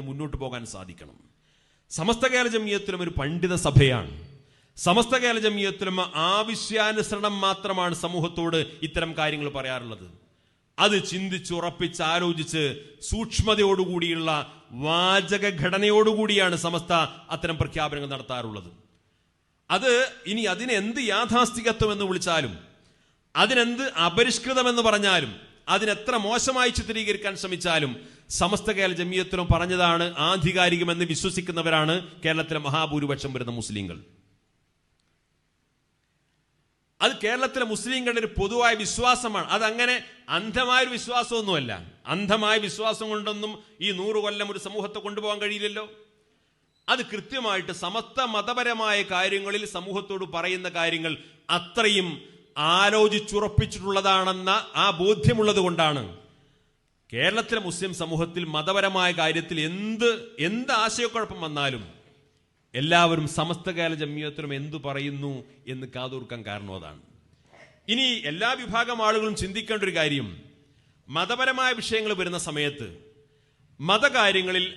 മുന്നോട്ട് പോകാൻ സാധിക്കണം. സമസ്ത കേരള ജമിയത്തിലും ഒരു പണ്ഡിത സഭയാണ്. സമസ്ത കേരള ജമിയത്തിലും ആവശ്യാനുസരണം മാത്രമാണ് സമൂഹത്തോട് ഇത്തരം കാര്യങ്ങൾ പറയാറുള്ളത്. അത് ചിന്തിച്ച് ഉറപ്പിച്ച് ആലോചിച്ച് സൂക്ഷ്മതയോടുകൂടിയുള്ള വാചക ഘടനയോടുകൂടിയാണ് സമസ്ത അത്തരം പ്രഖ്യാപനങ്ങൾ നടത്താറുള്ളത്. അത് ഇനി അതിനെന്ത് യാഥാസ്ഥികത്വം എന്ന് വിളിച്ചാലും അതിനെന്ത് അപരിഷ്കൃതമെന്ന് പറഞ്ഞാലും അതിനെത്ര മോശമായി ചിത്രീകരിക്കാൻ ശ്രമിച്ചാലും സമസ്ത കേരള ജമിയത്തിലും പറഞ്ഞതാണ് ആധികാരികമെന്ന് വിശ്വസിക്കുന്നവരാണ് കേരളത്തിലെ മഹാഭൂരിപക്ഷം വരുന്ന മുസ്ലിങ്ങൾ. അത് കേരളത്തിലെ മുസ്ലിങ്ങളുടെ ഒരു പൊതുവായ വിശ്വാസമാണ്. അതങ്ങനെ അന്ധമായ ഒരു വിശ്വാസമൊന്നുമല്ല. അന്ധമായ വിശ്വാസം കൊണ്ടൊന്നും ഈ നൂറ് കൊല്ലം ഒരു സമൂഹത്തെ കൊണ്ടുപോകാൻ കഴിയില്ലല്ലോ. അത് കൃത്യമായിട്ട് സമസ്ത മതപരമായ കാര്യങ്ങളിൽ സമൂഹത്തോട് പറയുന്ന കാര്യങ്ങൾ അത്രയും ആലോചിച്ചുറപ്പിച്ചിട്ടുള്ളതാണെന്ന ആ ബോധ്യമുള്ളത് കൊണ്ടാണ് കേരളത്തിലെ മുസ്ലിം സമൂഹത്തിൽ മതപരമായ കാര്യത്തിൽ എന്ത് എന്ത് ആശയക്കുഴപ്പം വന്നാലും എല്ലാവരും സമസ്ത കേരള ജമ്മിയത്തിലും എന്തു പറയുന്നു എന്ന് കാതൂർക്കാൻ കാരണം അതാണ്. ഇനി എല്ലാ വിഭാഗം ആളുകളും ചിന്തിക്കേണ്ട ഒരു കാര്യം. മതപരമായ വിഷയങ്ങൾ വരുന്ന സമയത്ത് മതകാര്യങ്ങളിൽ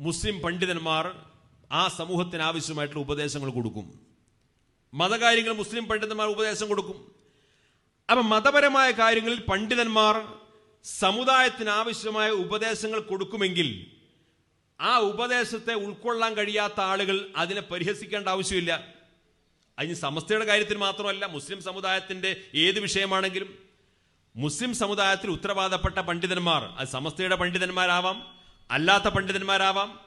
മുസ്ലിം പണ്ഡിതന്മാർ ആ സമൂഹത്തിന് ആവശ്യമായിട്ടുള്ള ഉപദേശങ്ങൾ കൊടുക്കും. മതകാര്യങ്ങൾ മുസ്ലിം പണ്ഡിതന്മാർ ഉപദേശം കൊടുക്കും. അപ്പൊ മതപരമായ കാര്യങ്ങളിൽ പണ്ഡിതന്മാർ സമുദായത്തിന് ആവശ്യമായ ഉപദേശങ്ങൾ കൊടുക്കുമെങ്കിൽ ആ ഉപദേശത്തെ ഉൾക്കൊള്ളാൻ കഴിയാത്ത ആളുകൾ അതിനെ പരിഹസിക്കേണ്ട ആവശ്യമില്ല. അതിന് സമസ്തയുടെ കാര്യത്തിൽ മാത്രമല്ല മുസ്ലിം സമുദായത്തിന്റെ ഏത് വിഷയമാണെങ്കിലും മുസ്ലിം സമുദായത്തിൽ ഉത്തരവാദപ്പെട്ട പണ്ഡിതന്മാർ അത് സമസ്തയുടെ പണ്ഡിതന്മാരാവാം അല്ലാത്ത പണ്ഡിതന്മാരാവാം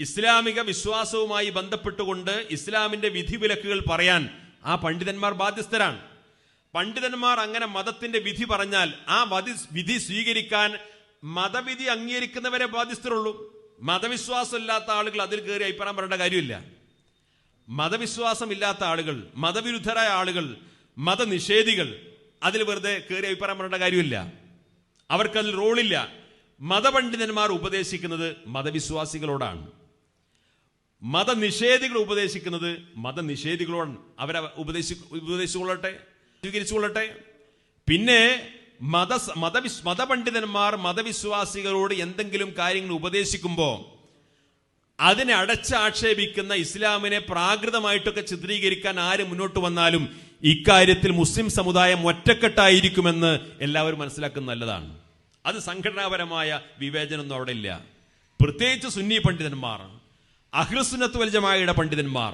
ഇസ്ലാമിക വിശ്വാസവുമായി ബന്ധപ്പെട്ടുകൊണ്ട് ഇസ്ലാമിന്റെ വിധിവിലക്കുകൾ പറയാൻ ആ പണ്ഡിതന്മാർ ബാധ്യസ്ഥരാണ്. പണ്ഡിതന്മാർ അങ്ങനെ മതത്തിന്റെ വിധി പറഞ്ഞാൽ ആ വധി വിധി സ്വീകരിക്കാൻ മതവിധി അംഗീകരിക്കുന്നവരെ ബാധ്യസ്ഥരുള്ളൂ. മതവിശ്വാസം ഇല്ലാത്ത ആളുകൾ അതിൽ കയറി അഭിപ്രായം പറയേണ്ട കാര്യമില്ല. മതവിശ്വാസം ഇല്ലാത്ത ആളുകൾ മതവിരുദ്ധരായ ആളുകൾ മതനിഷേധികൾ അതിൽ വെറുതെ കയറി അഭിപ്രായം പറയേണ്ട കാര്യമില്ല. അവർക്കതിൽ റോളില്ല. മതപണ്ഡിതന്മാർ ഉപദേശിക്കുന്നത് മതവിശ്വാസികളോടാണ്. മതനിഷേധികൾ ഉപദേശിക്കുന്നത് മതനിഷേധികളോടാണ്. അവരെ ഉപദേശി ഉപദേശിച്ചുകൊള്ളട്ടെ. സ്വീകരിച്ചുകൊള്ളട്ടെ. പിന്നെ മത മതവിസ് മതപണ്ഡിതന്മാർ മതവിശ്വാസികളോട് എന്തെങ്കിലും കാര്യങ്ങൾ ഉപദേശിക്കുമ്പോൾ അതിനെ അടച്ചാക്ഷേപിക്കുന്ന ഇസ്ലാമിനെ പ്രാകൃതമായിട്ടൊക്കെ ചിത്രീകരിക്കാൻ ആര് മുന്നോട്ട് വന്നാലും ഇക്കാര്യത്തിൽ മുസ്ലിം സമുദായം ഒറ്റക്കെട്ടായിരിക്കുമെന്ന് എല്ലാവരും മനസ്സിലാക്കുന്നത് നല്ലതാണ്. അത് സംഘടനാപരമായ വിവേചനമൊന്നും അവിടെ ഇല്ല. പ്രത്യേകിച്ച് സുന്നി പണ്ഡിതന്മാർ അഹ്ലുസുന്നത്ത് വലിജമായ പണ്ഡിതന്മാർ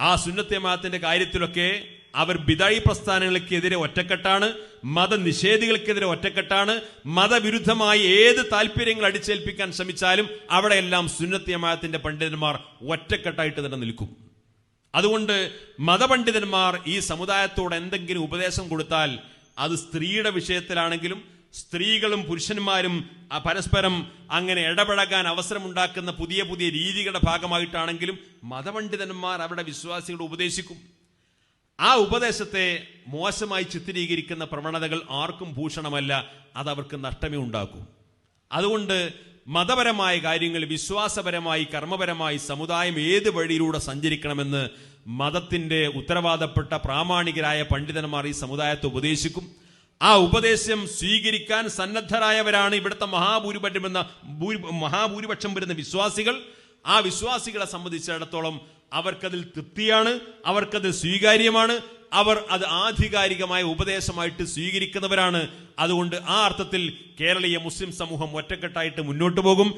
ആ സുന്നത്തെ മാത്തിന്റെ കാര്യത്തിലൊക്കെ അവർ ബിദായി പ്രസ്ഥാനങ്ങൾക്കെതിരെ ഒറ്റക്കെട്ടാണ് മതനിഷേധികൾക്കെതിരെ ഒറ്റക്കെട്ടാണ് മതവിരുദ്ധമായി ഏത് താല്പര്യങ്ങൾ അടിച്ചേൽപ്പിക്കാൻ ശ്രമിച്ചാലും അവിടെയെല്ലാം സുന്നത്യമായത്തിന്റെ പണ്ഡിതന്മാർ ഒറ്റക്കെട്ടായിട്ട് തന്നെ നിൽക്കും. അതുകൊണ്ട് മതപണ്ഡിതന്മാർ ഈ സമുദായത്തോട് എന്തെങ്കിലും ഉപദേശം കൊടുത്താൽ അത് സ്ത്രീയുടെ വിഷയത്തിലാണെങ്കിലും സ്ത്രീകളും പുരുഷന്മാരും പരസ്പരം അങ്ങനെ ഇടപഴകാൻ അവസരമുണ്ടാക്കുന്ന പുതിയ പുതിയ രീതികളുടെ ഭാഗമായിട്ടാണെങ്കിലും മതപണ്ഡിതന്മാർ അവരുടെ വിശ്വാസികളെ ഉപദേശിക്കും. ആ ഉപദേശത്തെ മോശമായി ചിത്രീകരിക്കുന്ന പ്രവണതകൾ ആർക്കും ഭൂഷണമല്ല അത് അവർക്ക് നഷ്ടമേ ഉണ്ടാക്കൂ. അതുകൊണ്ട് മതപരമായ കാര്യങ്ങൾ വിശ്വാസപരമായി കർമ്മപരമായി സമുദായം ഏത് വഴിയിലൂടെ സഞ്ചരിക്കണമെന്ന് മതത്തിന്റെ ഉത്തരവാദപ്പെട്ട പ്രാമാണികരായ പണ്ഡിതന്മാർ ഈ സമുദായത്തെ ഉപദേശിക്കും. ആ ഉപദേശം സ്വീകരിക്കാൻ സന്നദ്ധരായവരാണ് ഇവിടുത്തെ മഹാഭൂരിപക്ഷം എന്ന ഭൂരി- മഹാഭൂരിപക്ഷം വരുന്ന വിശ്വാസികൾ. ആ വിശ്വാസികളെ സംബന്ധിച്ചിടത്തോളം അവർക്കതിൽ തൃപ്തിയാണ് അവർക്കത് സ്വീകാര്യമാണ് അവർ അത് ആധികാരികമായ ഉപദേശമായിട്ട് സ്വീകരിക്കുന്നവരാണ്. അതുകൊണ്ട് ആ അർത്ഥത്തിൽ കേരളീയ മുസ്ലിം സമൂഹം ഒറ്റക്കെട്ടായിട്ട് മുന്നോട്ടു പോകും.